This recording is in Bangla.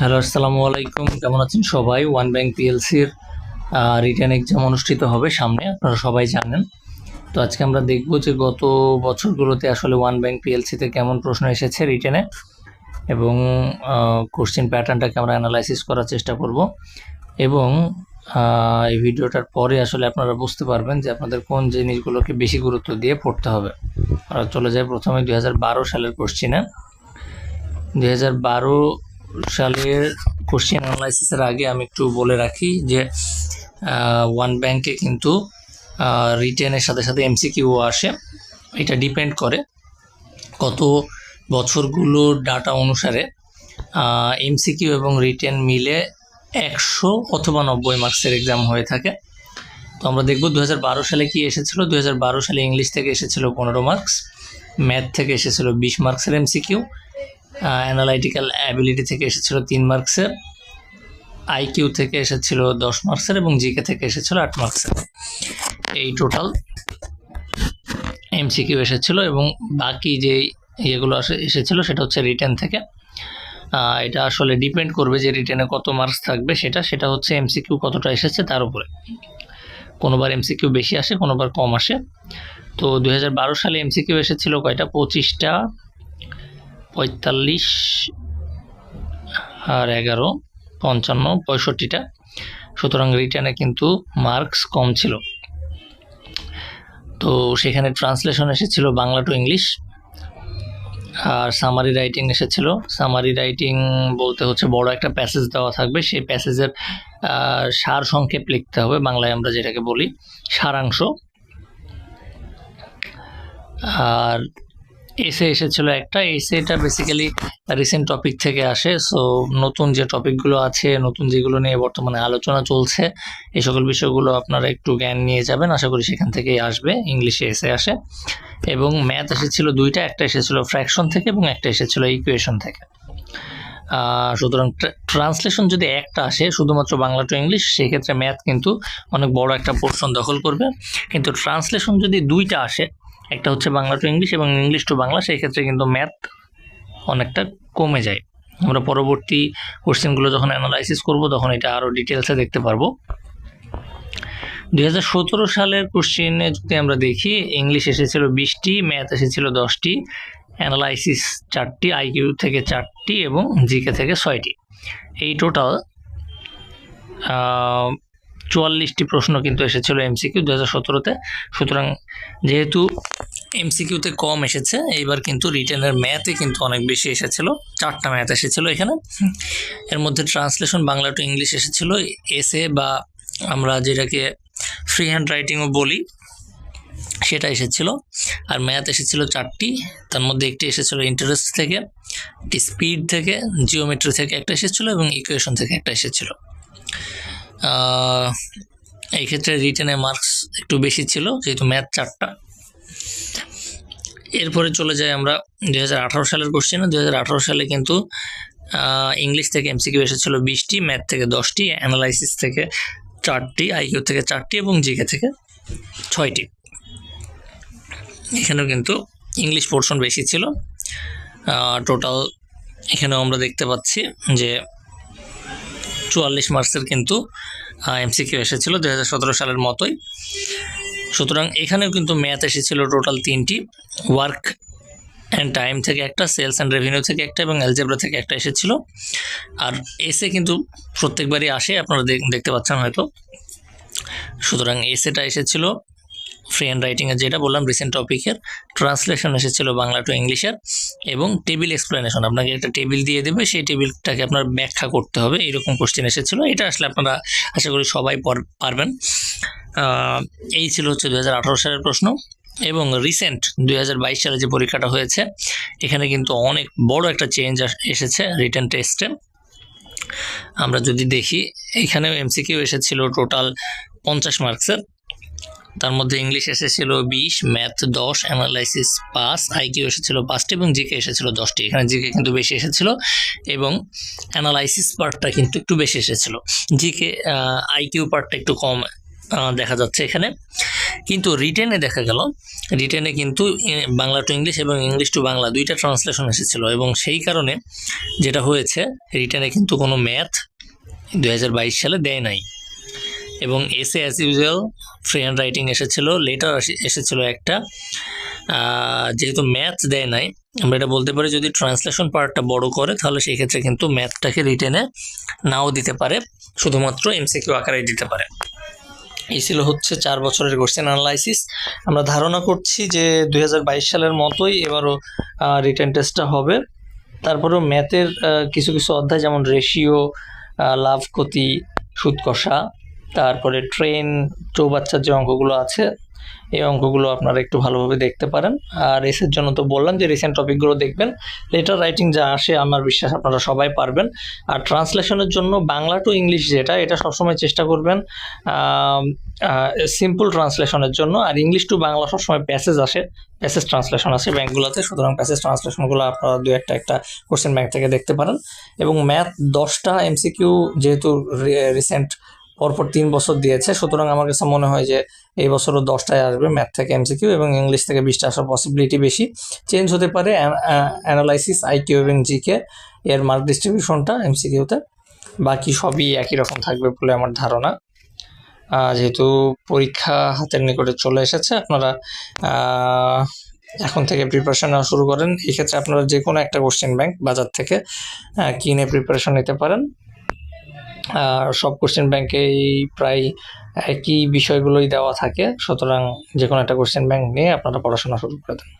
হ্যালো, আসসালামু আলাইকুম। কেমন আছেন সবাই? ওয়ান ব্যাংক পিএলসির রিটার্ন এক্সাম অনুষ্ঠিত হবে সামনে, আপনারা সবাই জানেন। তো আজকে আমরা দেখব যে গত বছরগুলোতে আসলে ওয়ান ব্যাংক পিএলসিতে কেমন প্রশ্ন এসেছে রিটার্নে এবং কোশ্চেন প্যাটার্নটাকে আমরা অ্যানালাইসিস করার চেষ্টা করব। এবং এই ভিডিওটার পরে আসলে আপনারা বুঝতে পারবেন যে আপনাদের কোন জিনিসগুলোকে বেশি গুরুত্ব দিয়ে পড়তে হবে। আমরা চলে যাই প্রথমে দু হাজার বারো সালের কোশ্চেনে দুই সালের কোশ্চেন অ্যানালাইসিসের আগে আমি একটু বলে রাখি যে ওয়ান ব্যাংকে কিন্তু রিটেনের সাথে সাথে এমসিকিউ আসে। এটা ডিপেন্ড করে কত বছরগুলোর ডাটা অনুসারে এমসিকিউ এবং রিটেন মিলে একশো অথবা নব্বই মার্কসের এক্সাম হয়ে থাকে। তো আমরা দেখব দু হাজার বারো সালে কি এসেছিল? দু সালে ইংলিশ থেকে এসেছিল পনেরো মার্কস ম্যাথ থেকে এসেছিল বিশ মার্কসের এমসিকিউ অ্যানালাইটিক্যাল অ্যাবিলিটি থেকে এসেছিল তিন মার্কসের আইকিউ থেকে এসেছিল দশ মার্কসের এবং জিকে থেকে এসেছিল আট মার্কসের এই টোটাল এমসিকিউ এসেছিল এবং বাকি যে ইয়েগুলো আসে, এসেছিল সেটা হচ্ছে রিটেন থেকে। এটা আসলে ডিপেন্ড করবে যে রিটেনে কত মার্কস থাকবে সেটা সেটা হচ্ছে এমসিকিউ কতটা এসেছে তার উপরে। কোনোবার এমসিকিউ বেশি আসে, কোনোবার কম আসে। তো দু হাজার বারো সালে এমসিকিউ এসেছিল কয়টা? পঁচিশটা। পঁয়তাল্লিশ আর এগারো, পঞ্চান্ন, পঁয়ষট্টিটা। সুতরাং রিটার্নে কিন্তু মার্কস কম ছিল। তো সেখানে ট্রান্সলেশন এসেছিল বাংলা টু ইংলিশ। আর সামারি রাইটিং এসেছিল। সামারি রাইটিং বলতে হচ্ছে বড় একটা প্যাসেজ দেওয়া থাকবে। সেই প্যাসেজের সার সংক্ষেপ লিখতে হবে। বাংলায় আমরা যেটাকে বলি সারাংশ। আর এসে এসেছিল একটা। এসেটা বেসিক্যালি রিসেন্ট টপিক থেকে আসে। সো নতুন যে টপিকগুলো আছে, নতুন যেগুলো নিয়ে বর্তমানে আলোচনা চলছে, এই সকল বিষয়গুলো আপনারা একটু জ্ঞান নিয়ে যাবেন। আশা করি সেখান থেকেই আসবে। ইংলিশে এসে আসে। এবং ম্যাথ এসেছিল দুইটা, একটা এসেছিল ফ্র্যাকশন থেকে এবং একটা এসেছিল ইকুয়েশন থেকে। সুতরাং ট্রান্সলেশন যদি একটা আসে, শুধুমাত্র বাংলা টু ইংলিশ সেক্ষেত্রে ম্যাথ কিন্তু অনেক বড় একটা পোর্শন দখল করবে। কিন্তু ট্রান্সলেশন যদি দুইটা আসে একটা হচ্ছে বাংলা টু ইংলিশ এবং ইংলিশ টু বাংলা, সেই ক্ষেত্রে কিন্তু ম্যাথ অনেকটা কমে যায়। আমরা পরবর্তী কোশ্চেনগুলো যখন অ্যানালাইসিস করব, তখন এটা আরও ডিটেলসে দেখতে পারব। দুই হাজার সতেরো সালের কোশ্চেনে যদি আমরা দেখি ইংলিশ এসেছিল বিশটি ম্যাথ এসেছিল দশটি অ্যানালাইসিস চারটি আইকিউ থেকে চারটি এবং জিকে থেকে ছয়টি। এই টোটাল চুয়াল্লিশটি প্রশ্ন কিন্তু এসেছিল এমসিকিউ দু হাজার সতেরোতে। সুতরাং যেহেতু এমসিকিউতে কম এসেছে, এইবার কিন্তু রিটেনের ম্যাথে কিন্তু অনেক বেশি এসেছিল। চারটা ম্যাথ এসেছিল এখানে। এর মধ্যে ট্রান্সলেশন বাংলা টু ইংলিশ এসেছিল। এসে বা আমরা যেটাকে ফ্রি হ্যান্ড রাইটিংও বলি, সেটা এসেছিল। আর ম্যাথ এসেছিল চারটি। তার মধ্যে একটি এসেছিল ইন্টারেস্ট থেকে, একটি স্পিড থেকে জিওমেট্রি থেকে একটা এসেছিল এবং ইকুয়েশন থেকে একটা এসেছিল। এই ক্ষেত্রে রিটেনে মার্কস একটু বেশি ছিল, যেহেতু ম্যাথ চারটা এরপরে চলে যাই আমরা দু হাজার আঠারো সালের কোশ্চেনে দু সালে কিন্তু ইংলিশ থেকে এমসিকিউ এসেছিল বিশটি ম্যাথ থেকে দশটি অ্যানালাইসিস থেকে চারটি আইকিউ থেকে চারটি এবং জিকে থেকে ছয়টি। এখানেও কিন্তু ইংলিশ পোর্শন বেশি ছিল। টোটাল এখানেও আমরা দেখতে পাচ্ছি যে চুয়াল্লিশ মার্কসের কিন্তু এমসিকিউ এসেছিল দু হাজার সতেরো সালের মতোই। সুতরাং এখানেও কিন্তু ম্যাথ এসেছিল টোটাল তিনটি। ওয়ার্ক অ্যান্ড টাইম থেকে একটা, সেলস অ্যান্ড রেভিনিউ থেকে একটা এবং অ্যালজেব্রা থেকে একটা এসেছিল। আর এসে কিন্তু প্রত্যেকবারই আসে, আপনারা দেখ- দেখতে পাচ্ছেন হয়তো। সুতরাং এসেটা এসেছিল, ফ্রি হ্যান্ড রাইটিংয়ের যেটা বললাম রিসেন্ট টপিকের ট্রান্সলেশন এসেছিল বাংলা টু ইংলিশের এবং টেবিল এক্সপ্লেনেশন আপনাকে একটা টেবিল দিয়ে দেবে, সেই টেবিলটাকে আপনার ব্যাখ্যা করতে হবে, এরকম কোশ্চেন এসেছিল, এটা আসলে আপনারা আশা করি সবাই পর- পারবেন। এই ছিল হচ্ছে দু হাজার আঠারো সালের প্রশ্ন এবং রিসেন্ট দু হাজার বাইশ সালে যে পরীক্ষাটা হয়েছে, এখানে কিন্তু অনেক বড় একটা চেঞ্জ এসেছে রিটেন টেস্টে আমরা যদি দেখি, এখানেও এমসিকিউ এসেছিল টোটাল পঞ্চাশ মার্কসের তার মধ্যে ইংলিশ এসেছিল বিশ ম্যাথ দশ অ্যানালাইসিস পাঁচ আইকিউ এসেছিল পাঁচটি এবং জিকে এসেছিল দশটি। এখানে জিকে কিন্তু বেশি এসেছিল এবং অ্যানালাইসিস পার্টটা কিন্তু একটু বেশি এসেছিল। জিকে আইকিউ পার্টটা একটু কম দেখা যাচ্ছে এখানে। কিন্তু রিটেনে দেখা গেল রিটেনে কিন্তু বাংলা টু ইংলিশ এবং ইংলিশ টু বাংলা দুইটা ট্রান্সলেশন এসেছিল এবং সেই কারণে যেটা হয়েছে রিটেনে কিন্তু কোনো ম্যাথ দু হাজার বাইশ সালে দেয় নাই। এবং এসে as usual free hand writing এসেছিল লেটার এসেছিল একটা। যেহেতু ম্যাথ দেয় নাই, আমরা এটা বলতে পারি যদি ট্রান্সলেশন পার্টটা বড় করে, তাহলে সেই ক্ষেত্রে কিন্তু ম্যাথটাকে রিটেনে নাও দিতে পারে, শুধুমাত্র এমসিকিউ আকারে দিতে পারে। এই ছিল হচ্ছে চার বছরের কোশ্চেন অ্যানালাইসিস আমরা ধারণা করছি যে দু হাজার বাইশ সালের মতোই এবারও রিটেন টেস্টটা হবে। তারপরেও ম্যাথের কিছু কিছু অধ্যায় যেমন রেশিও লাভ ক্ষতি সুদ কষা তারপরে ট্রেন চৌবাচ্চার যে অঙ্কগুলো আছে, এই অঙ্কগুলো আপনারা একটু ভালোভাবে দেখতে পারেন। আর এসের জন্য তো বললাম যে রিসেন্ট টপিকগুলো দেখবেন। লেটার রাইটিং যা আসে, আমার বিশ্বাস আপনারা সবাই পারবেন। আর ট্রান্সলেশনের জন্য বাংলা টু ইংলিশ যেটা, এটা সবসময় চেষ্টা করবেন সিম্পল ট্রান্সলেশনের জন্য। আর ইংলিশ টু বাংলা সবসময় প্যাসেজ আসে প্যাসেজ ট্রান্সলেশন আসে ব্যাঙ্কগুলোতে সুতরাং প্যাসেজ ট্রান্সলেশনগুলো আপনারা দু একটা একটা কোশ্চেন ব্যাঙ্ক থেকে দেখতে পারেন। এবং ম্যাথ দশটা এমসিকিউ যেহেতু রিসেন্ট পরপর তিন বছর দিয়েছে। সুতরাং আমার কাছে মনে হয় যে এই বছরও দশটায় আসবে ম্যাথ থেকে এমসিকিউ এবং ইংলিশ থেকে বিশটা আসার পসিবিলিটি বেশি। চেঞ্জ হতে পারে অ্যানালাইসিস আইকিউ এবং জিকে এর মার্ক ডিস্ট্রিবিউশনটা এমসিকিউতে। বাকি সবই একই রকম থাকবে বলে আমার ধারণা। যেহেতু পরীক্ষা হাতের নিকটে চলে এসেছে, আপনারা এখন থেকে প্রিপারেশন নেওয়া শুরু করেন। এক্ষেত্রে আপনারা যে কোনো একটা কোশ্চেন ব্যাংক বাজার থেকে কিনে প্রিপারেশন নিতে পারেন। সব কোশ্চেন ব্যাংকেই প্রায় একই বিষয়গুলোই দেওয়া থাকে। সুতরাং যে কোনো একটা কোশ্চেন ব্যাংক নিয়ে আপনারা পড়াশোনা শুরু করে দেন।